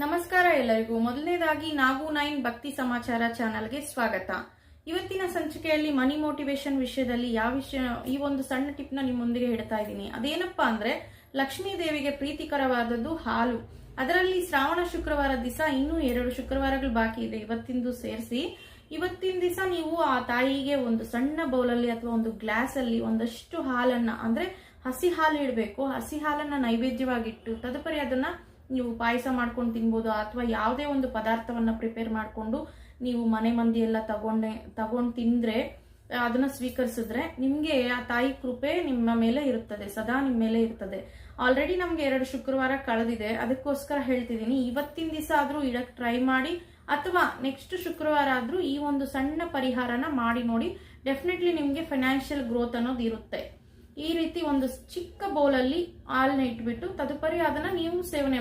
ನಮಸ್ಕಾರ ಎಲ್ಲರಿಗೂ. ಮೊದಲನೇದಾಗಿ ನಾಗು ನೈನ್ ಭಕ್ತಿ ಸಮಾಚಾರ ಚಾನಲ್ಗೆ ಸ್ವಾಗತ. ಇವತ್ತಿನ ಸಂಚಿಕೆಯಲ್ಲಿ ಮನಿ ಮೋಟಿವೇಶನ್ ವಿಷಯದಲ್ಲಿ ಯಾವ ವಿಷಯ, ಈ ಒಂದು ಸಣ್ಣ ಟಿಪ್ನ ನಿಮ್ಮ ಮುಂದಿಗೆ ಹೇಳ್ತಾ ಇದ್ದೀನಿ. ಅದೇನಪ್ಪಾ ಅಂದ್ರೆ ಲಕ್ಷ್ಮೀ ದೇವಿಗೆ ಪ್ರೀತಿಕರವಾದದ್ದು ಹಾಲು. ಅದರಲ್ಲಿ ಶ್ರಾವಣ ಶುಕ್ರವಾರ ದಿವಸ ಇನ್ನೂ ಎರಡು ಶುಕ್ರವಾರಗಳು ಬಾಕಿ ಇದೆ. ಇವತ್ತಿಂದು ಸೇರಿಸಿ, ಇವತ್ತಿನ ದಿವಸ ನೀವು ಆ ತಾಯಿಗೆ ಒಂದು ಸಣ್ಣ ಬೌಲಲ್ಲಿ ಅಥವಾ ಒಂದು ಗ್ಲಾಸ್ ಅಲ್ಲಿ ಒಂದಷ್ಟು ಹಾಲನ್ನ, ಅಂದ್ರೆ ಹಸಿ ಹಾಲು ಇಡಬೇಕು. ಹಸಿ ಹಾಲನ್ನ ನೈವೇದ್ಯವಾಗಿಟ್ಟು, ತದುಪರಿ ಅದನ್ನ ನೀವು ಪಾಯಸ ಮಾಡ್ಕೊಂಡು ತಿನ್ಬೋದು ಅಥವಾ ಯಾವುದೇ ಒಂದು ಪದಾರ್ಥವನ್ನು ಪ್ರಿಪೇರ್ ಮಾಡಿಕೊಂಡು ನೀವು ಮನೆ ಮಂದಿ ಎಲ್ಲ ತಗೊಂಡೆ, ತಗೊಂಡು ತಿಂದರೆ, ಅದನ್ನು ಸ್ವೀಕರಿಸಿದ್ರೆ ನಿಮಗೆ ಆ ತಾಯಿ ಕೃಪೆ ನಿಮ್ಮ ಮೇಲೆ ಇರುತ್ತದೆ, ಸದಾ ನಿಮ್ಮ ಮೇಲೆ ಇರ್ತದೆ. ಆಲ್ರೆಡಿ ನಮಗೆ ಎರಡು ಶುಕ್ರವಾರ ಕಳೆದಿದೆ, ಅದಕ್ಕೋಸ್ಕರ ಹೇಳ್ತಿದ್ದೀನಿ, ಇವತ್ತಿನ ದಿವಸ ಆದರೂ ಇಡಕ್ಕೆ ಟ್ರೈ ಮಾಡಿ, ಅಥವಾ ನೆಕ್ಸ್ಟ್ ಶುಕ್ರವಾರ ಆದರೂ ಈ ಒಂದು ಸಣ್ಣ ಪರಿಹಾರನ ಮಾಡಿ ನೋಡಿ ಡೆಫಿನೆಟ್ಲಿ ನಿಮಗೆ ಫೈನಾನ್ಷಿಯಲ್ ಗ್ರೋತ್ ಅನ್ನೋದು ಇರುತ್ತೆ. ಈ ರೀತಿ ಒಂದು ಚಿಕ್ಕ ಬೌಲಲ್ಲಿ ಹಾಲನ್ನ ಇಟ್ಬಿಟ್ಟು, ತದುಪರಿ ಅದನ್ನು ನೀವು ಸೇವನೆ